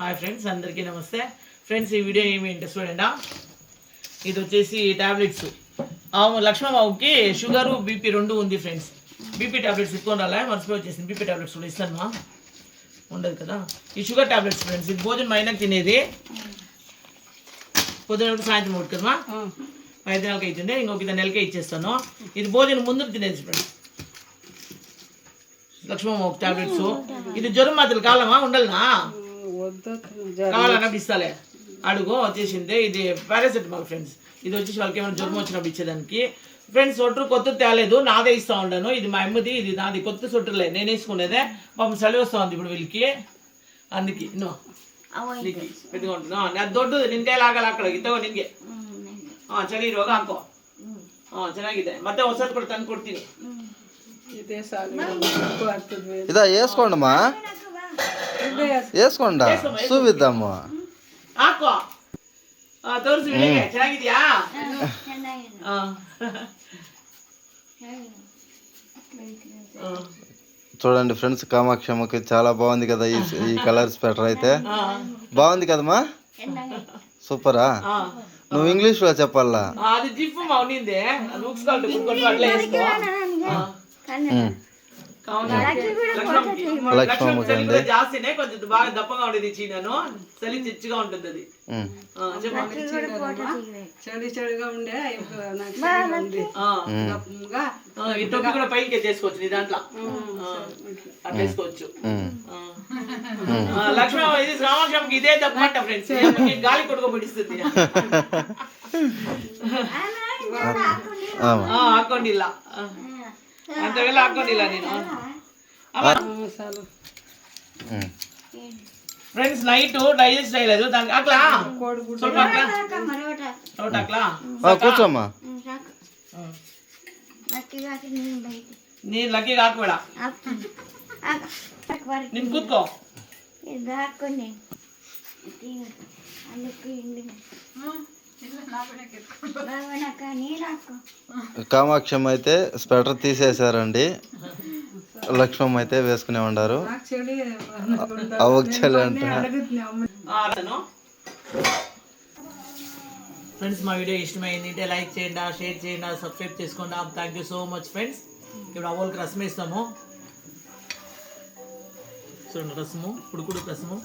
Hi friends అందరికీ నమస్తే. Friends ఈ వీడియో ఏమి ఇంట్రెస్ట్ చూడండి? ఇది వచ్చేసి టాబ్లెట్స్ లక్ష్మణబాబుకి షుగర్ బీపీ రెండు ఉంది ఫ్రెండ్స్ బీపీ టాబ్లెట్స్ ఇట్టుకొని రాలే మర్చిపోయి వచ్చేసింది. బీపీ టాబ్లెట్స్ కూడా ఇస్తాను ఉండదు కదా? ఈ షుగర్ టాబ్లెట్స్ ఫ్రెండ్స్ ఇది భోజనం అయినాక తినేది. పొద్దున సాయంత్రం ఒకటి కదమ్మా ఐదు నెలలకి అవుతుంది ఇంకొక నెలకే ఇచ్చేస్తాను. ఇది భోజనం ముందు తినేది ఫ్రెండ్స్ లక్ష్మమ్మ ఒక టాబ్లెట్స్ ఇది జ్వరం మాత్రం కావాలమ్మా? ఉండాలనా? కావాలన్నా ఇస్తాలే అడుగు వచ్చేసింది ఇది పారాసెటమాల్ ఫ్రెండ్స్ ఇది వచ్చేసి వాళ్ళకి ఏమైనా జ్వరం వచ్చినప్పుడు ఇచ్చేదానికి ఫ్రెండ్స్ సొట్టు కొత్త తేలేదు నాదే ఇస్తా ఉన్నాను ఇది మా అమ్మది ఇది నాది కొత్త సొట్టులే నేను వేసుకునేదే పాపం చలి వస్తా ఉంది ఇప్పుడు వీళ్ళకి అందుకే నో నీకు పెట్టుకుంటున్నా ಅದು ದೊಡ್ಡದು ನಿಂದೆಲಾಗಲ್ಲ ಆ ಕಡೆ ಇತ್ತಗೋ ನಿನ್ಗೆ ಹಾ ಚಳಿ ಇರುವಾಗ ಹಾಕೋ ಹಾ ಚೆನ್ನಾಗಿದೆ ಮತ್ತೆ ಹೊಸದು ಕೂಡ ತಂದು ಕೊಡ್ತೀನಿ ఇదే సాగు ఎక్కువ ಆಗ್ತದೆ ఇదా వేసుకోండమ్మా వేసుకోండా చూపిద్దాము ಹಾಕೋ ಹಾ ತೋರಿಸಿ ಹೇಗೆ ಚೆನ್ನಾಗಿದ್ಯಾ ಹಾ ಹಾ. చూడండి ఫ్రెండ్స్ కామాక్షమ్మకి చాలా బాగుంది కదా ఈ ఈ కలర్ స్వెటర్ అయితే బాగుంది కదమ్మా సూపరా ఆ. నువ్వు ఇంగ్లీష్ లో చెప్పాలా లక్ష్మమ్మ జాస్తినే కొంచెం బాగా దప్పగా ఉండేది చీనను చలి చిచ్చుగా ఉంటుంది అది. చెడు ఉండే ఈ టొప్పి పైకి చేసుకోవచ్చు దాంట్లో. అట్టేసుకోవచ్చు లక్ష్మణ ఇది రామకృష్ణకి ఇదే తప్పట ఫ్రెండ్స్ గాలి కొడుకోబడిస్తుంది ఆకోండి ఇలా. ಅಂತವೆಲ್ಲ ಹಾಕೊಂಡಿಲ್ಲ ನೀನು ಫ್ರೆಂಡ್ಸ್ ನೈಟ್ ಡೈಜೆಸ್ಟ್ ಆಗಿಲ್ಲ ದಾನ್ ಹಾಕ್ಲಾ ಸ್ವಲ್ಪ ಹಾಕ್ಲಾ ಟೋಟ್ ಹಾಕ್ಲಾ ಕೂಸಮ್ಮ ನೀನ್ ಲಕ್ಕಿಗೆ ಹಾಕ್ಬೇಡ ನಿನ್ ಕೂತ್ಕೋ ಇದು ಹಾಕ್ಕೊಂಡೆ ಅಲ್ಲಿ కామాక్షమ్మ అయితే స్వెటర్ తీసేశారండి. లక్ష్మమ్మ అయితే వేసుకునే ఉండారు నాకు చెల్లి అవకు ఫ్రెండ్స్ మా వీడియో ఇష్టమైంది అంటే లైక్ చేయండి షేర్ చేయండి సబ్స్క్రైబ్ చేసుకోండి. Thank you so much friends ఇప్పుడు అవోల్కి రసం ఇస్తాము చూడండి రసము ఉడుకుడు రసము.